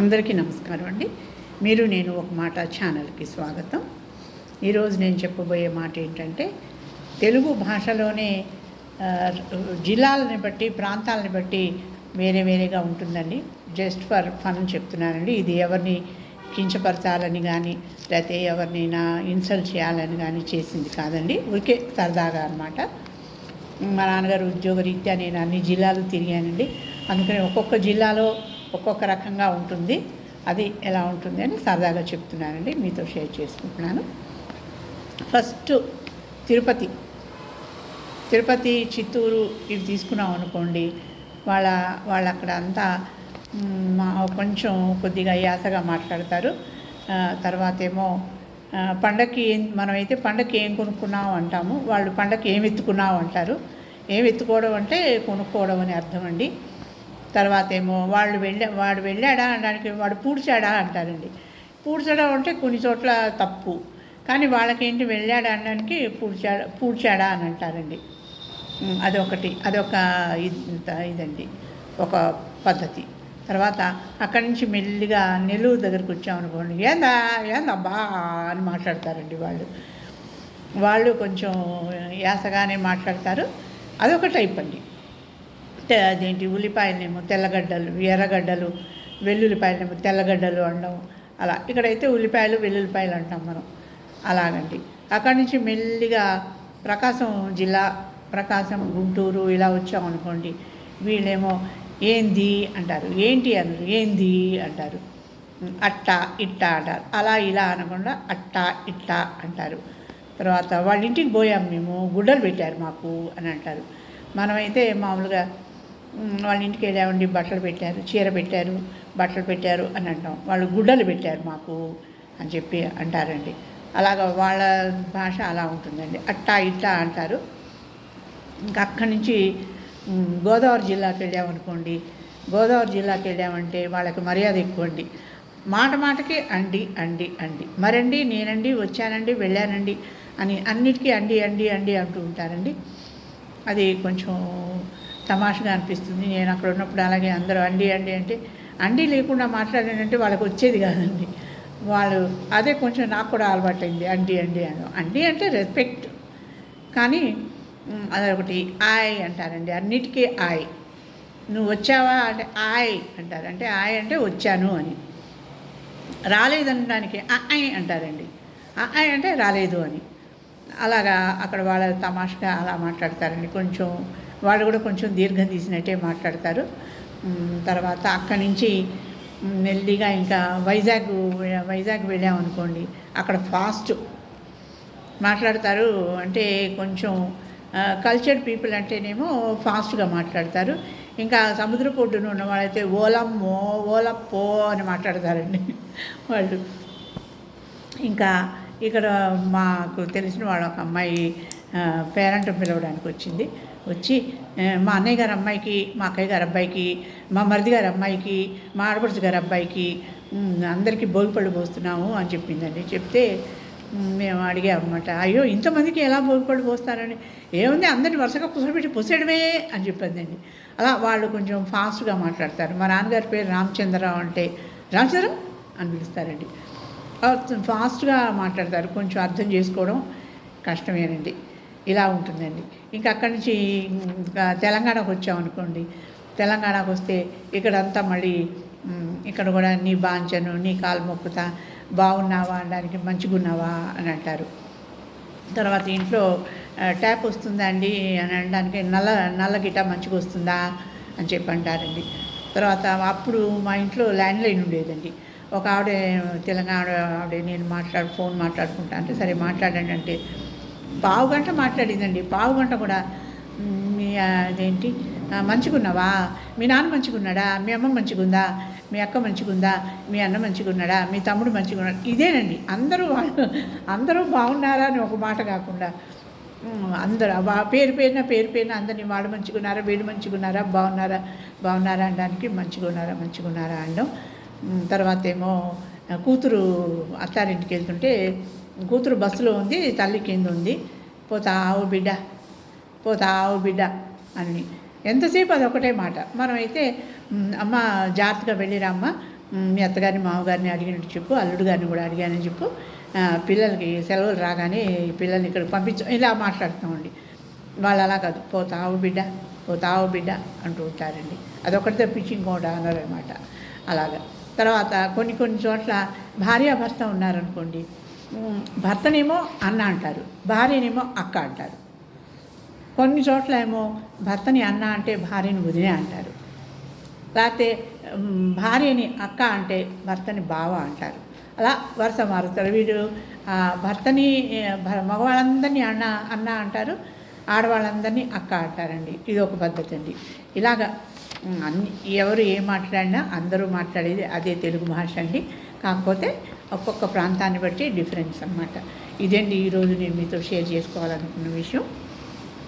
అందరికీ నమస్కారం అండి. మీరు నేను ఒక మాట ఛానల్కి స్వాగతం. ఈరోజు నేను చెప్పబోయే మాట ఏంటంటే తెలుగు భాషలోనే జిల్లాలని బట్టి ప్రాంతాలని బట్టి వేరే వేరేగా ఉంటుందండి. జస్ట్ ఫర్ ఫన్ చెప్తున్నానండి. ఇది ఎవరిని కించపరచాలని కానీ లేకపోతే ఎవరినైనా ఇన్సల్ట్ చేయాలని కానీ చేసింది కాదండి. ఊరికే సరదాగా అనమాట మా నాన్నగారు ఉద్యోగరీత్యా నేను అన్ని జిల్లాలు తిరిగానండి. అందుకని ఒక్కొక్క జిల్లాలో ఒక్కొక్క రకంగా ఉంటుంది. అది ఎలా ఉంటుంది అని సరదాగా చెప్తున్నానండి. మీతో షేర్ చేసుకుంటున్నాను. ఫస్ట్ తిరుపతి. తిరుపతి చిత్తూరు ఇవి తీసుకున్నాం అనుకోండి వాళ్ళ వాళ్ళు అక్కడ అంతా మా కొంచెం కొద్దిగా యాసగా మాట్లాడతారు. తర్వాత ఏమో పండక్కి ఏం మనమైతే పండక్కి ఏం కొనుక్కున్నాం అంటాము. వాళ్ళు పండక్కి ఏం ఎత్తుకున్నావు అంటారు. ఏం ఎత్తుకోవడం అంటే కొనుక్కోవడం అని అర్థం అండి. తర్వాత ఏమో వాళ్ళు వెళ్ళా వాడు వెళ్ళాడా అనడానికి వాడు పూడ్చాడా అంటారండి. పూడ్చడం అంటే కొన్ని చోట్ల తప్పు కానీ వాళ్ళకేంటి వెళ్ళాడా అనడానికి పూడ్చాడా పూడ్చాడా అని అంటారండి. అదొకటి అదొక ఇది- ఇదండి ఒక పద్ధతి. తర్వాత అక్కడి నుంచి మెల్లిగా నెల్లూరు దగ్గరికి వచ్చామనుకోండి ఏందా ఏందబ్బా అని మాట్లాడతారండి వాళ్ళు. వాళ్ళు కొంచెం యాసగానే మాట్లాడతారు. అదొక టైప్ అండి. అదేంటి? ఉల్లిపాయలేమో తెల్లగడ్డలు ఎర్రగడ్డలు వెల్లుల్లిపాయలేమో తెల్లగడ్డలు అనడం అలా ఇక్కడైతే ఉల్లిపాయలు వెల్లుల్లిపాయలు అంటాం మనం. అలాగండి. అక్కడి నుంచి మెల్లిగా ప్రకాశం జిల్లా ప్రకాశం గుంటూరు ఇలా వచ్చామనుకోండి వీళ్ళేమో ఏంది అంటారు. ఏంటి అన్నారు. ఏంది అంటారు. అట్ట ఇట్ట అంటారు. అలా ఇలా అనకుండా అట్ట ఇట్ట అంటారు. తర్వాత వాళ్ళ ఇంటికి పోయాం మేము. గుడ్డలు పెట్టారు మాకు అని అంటారు. మనమైతే మామూలుగా వాళ్ళ ఇంటికి వెళ్ళామండి బట్టలు పెట్టారు చీర పెట్టారు బట్టలు పెట్టారు అని అంటాం. వాళ్ళు గుడ్డలు పెట్టారు మాకు అని చెప్పి అంటారండి. అలాగ వాళ్ళ భాష అలా ఉంటుందండి. అట్టా ఇట్టా అంటారు. ఇంకా అక్కడి నుంచి గోదావరి జిల్లాకి వెళ్ళామనుకోండి గోదావరి జిల్లాకి వెళ్ళామంటే వాళ్ళకి మర్యాద ఎక్కువ అండి మాట మాటకి అండి అండి అండి. మరండి నేనండి వచ్చానండి వెళ్ళానండి అని అన్నిటికీ అండి అండి అండి అంటూ ఉంటారండి. అది కొంచెం తమాషగా అనిపిస్తుంది. నేను అక్కడ ఉన్నప్పుడు అలాగే అందరూ అండి అండి అంటే అండి లేకుండా మాట్లాడానంటే వాళ్ళకి వచ్చేది కాదండి. వాళ్ళు అదే కొంచెం నాకు కూడా అలవాటైంది. అండి అండి అని. అండి అంటే రెస్పెక్ట్. కానీ అదొకటి ఆయ్ అంటారండి. అన్నిటికీ ఆయ్ నువ్వు వచ్చావా అంటే ఆయ్ అంటారు. అంటే ఆయ్ అంటే వచ్చాను అని. రాలేదనడానికి ఆయ్ అంటారండి. ఆయ్ అంటే రాలేదు అని. అలాగా అక్కడ వాళ్ళ తమాషగా అలా మాట్లాడతారండి. కొంచెం వాళ్ళు కూడా కొంచెం దీర్ఘం తీసినట్టే మాట్లాడతారు. తర్వాత అక్కడి నుంచి మెల్లిగా ఇంకా వైజాగ్ వైజాగ్ వెళ్ళామనుకోండి అక్కడ ఫాస్ట్ మాట్లాడతారు. అంటే కొంచెం కల్చర్డ్ పీపుల్ అంటేనేమో ఫాస్ట్గా మాట్లాడతారు. ఇంకా సముద్ర పొడ్డున ఉన్న వాళ్ళైతే ఓలమ్మో ఓలప్పో అని మాట్లాడతారండి వాళ్ళు. ఇంకా ఇక్కడ మాకు తెలిసిన వాళ్ళ ఒక అమ్మాయి పేరెంట్ పిలవడానికి వచ్చింది. వచ్చి మా అన్నయ్య గారి అమ్మాయికి మా అక్కయ్య గారి అబ్బాయికి మా మరిది గారి అమ్మాయికి మా ఆడపడుచు గారి అబ్బాయికి అందరికీ భోగిపళ్ళు పోస్తున్నాము అని చెప్పిందండి. చెప్తే మేము అడిగామన్నమాట అయ్యో ఇంతమందికి ఎలా భోగిపళ్ళు పోస్తారని? ఏముంది అందరిని వరుసగా కూర్చోబెట్టి పోసేయడమే అని చెప్పిందండి. అలా వాళ్ళు కొంచెం ఫాస్ట్గా మాట్లాడతారు. మా నాన్నగారి పేరు రామచంద్రరావు అంటే రామచంద్రం అని పిలుస్తారండి. ఫాస్ట్గా మాట్లాడతారు. కొంచెం అర్థం చేసుకోవడం కష్టమేనండి. ఇలా ఉంటుందండి. ఇంకా అక్కడి నుంచి ఇంకా తెలంగాణకు వచ్చామనుకోండి తెలంగాణకు వస్తే ఇక్కడంతా మళ్ళీ ఇక్కడ కూడా నీ బాంచను నీ కాలు మొక్కుతా బాగున్నావా అనడానికి మంచిగున్నావా అని అంటారు. తర్వాత ఇంట్లో ట్యాప్ వస్తుందా అండి అని అనడానికి నల్ల నల్ల గిట మంచిగా వస్తుందా అని చెప్పి అంటారండి. తర్వాత అప్పుడు మా ఇంట్లో ల్యాండ్ లైన్ ఉండేదండి. ఒక ఆవిడ తెలంగాణ ఆవిడ నేను మాట్లాడు ఫోన్ మాట్లాడుకుంటా అంటే సరే మాట్లాడండి అంటే పావు గంట మాట్లాడిందండి. పావు గంట కూడా మీ అదేంటి మంచిగున్నావా? మీ నాన్న మంచిగున్నాడా? మీ అమ్మ మంచిగుందా? మీ అక్క మంచిగుందా? మీ అన్న మంచిగున్నాడా? మీ తమ్ముడు మంచిగున్నాడు? ఇదేనండి. అందరూ వాళ్ళు అందరూ బాగున్నారా అని ఒక మాట కాకుండా అందరు అందరూ వా పేరు పేరున పేరు పేరున అందరినీ వాడు మంచిగున్నారా వీడు మంచిగున్నారా బాగున్నారా బాగున్నారా అనడానికి మంచిగున్నారా మంచిగున్నారా అనడం తర్వాత ఏమో కూతురు అత్తారింటికి వెళ్తుంటే కూతురు బస్సులో ఉంది తల్లి కింద ఉంది. పోతావు బిడ్డ పోతావు బిడ్డ అని. ఎంతసేపు అది ఒకటే మాట. మనమైతే అమ్మ జాగ్రత్తగా వెళ్ళిరామ్మ మీ అత్తగారిని మామగారిని అడిగినట్టు చెప్పు అల్లుడు గారిని కూడా అడిగానని చెప్పు. పిల్లలకి సెలవులు రాగానే పిల్లల్ని ఇక్కడ పంపించు ఇలా మాట్లాడుతామండి. వాళ్ళు అలా కాదు పోతావు బిడ్డ పోతావు బిడ్డ అంటూ ఉంటారండి. అదొకటి తప్పించి ఇంకోటి అనరనమాట అలాగా. తర్వాత కొన్ని కొన్ని చోట్ల భార్యాభర్త ఉన్నారనుకోండి భర్తనేమో అన్న అంటారు భార్యనేమో అక్క అంటారు. కొన్ని చోట్ల ఏమో భర్తని అన్న అంటే భార్యని వదిలే అంటారు. లేకపోతే భార్యని అక్క అంటే భర్తని బావ అంటారు. అలా వరుస మారుతారు వీడు భర్తని మగవాళ్ళందరినీ అన్న అన్న అంటారు ఆడవాళ్ళందరినీ అక్క అంటారండి. ఇది ఒక పద్ధతి అండి. ఇలాగా అన్ని ఎవరు ఏం మాట్లాడినా అందరూ మాట్లాడేది అదే తెలుగు భాష అండి. కాకపోతే ఒక్కొక్క ప్రాంతాన్ని బట్టి డిఫరెన్స్ అన్నమాట. ఇదండి ఈరోజు నేను మీతో షేర్ చేసుకోవాలనుకున్న విషయం?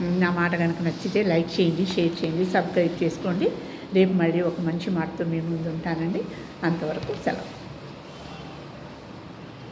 నా మాట కనుక నచ్చితే లైక్ చేయండి షేర్ చేయండి సబ్స్క్రైబ్ చేసుకోండి. రేపు మళ్ళీ ఒక మంచి మాటతో మీ ముందు ఉంటానండి. అంతవరకు సెలవు.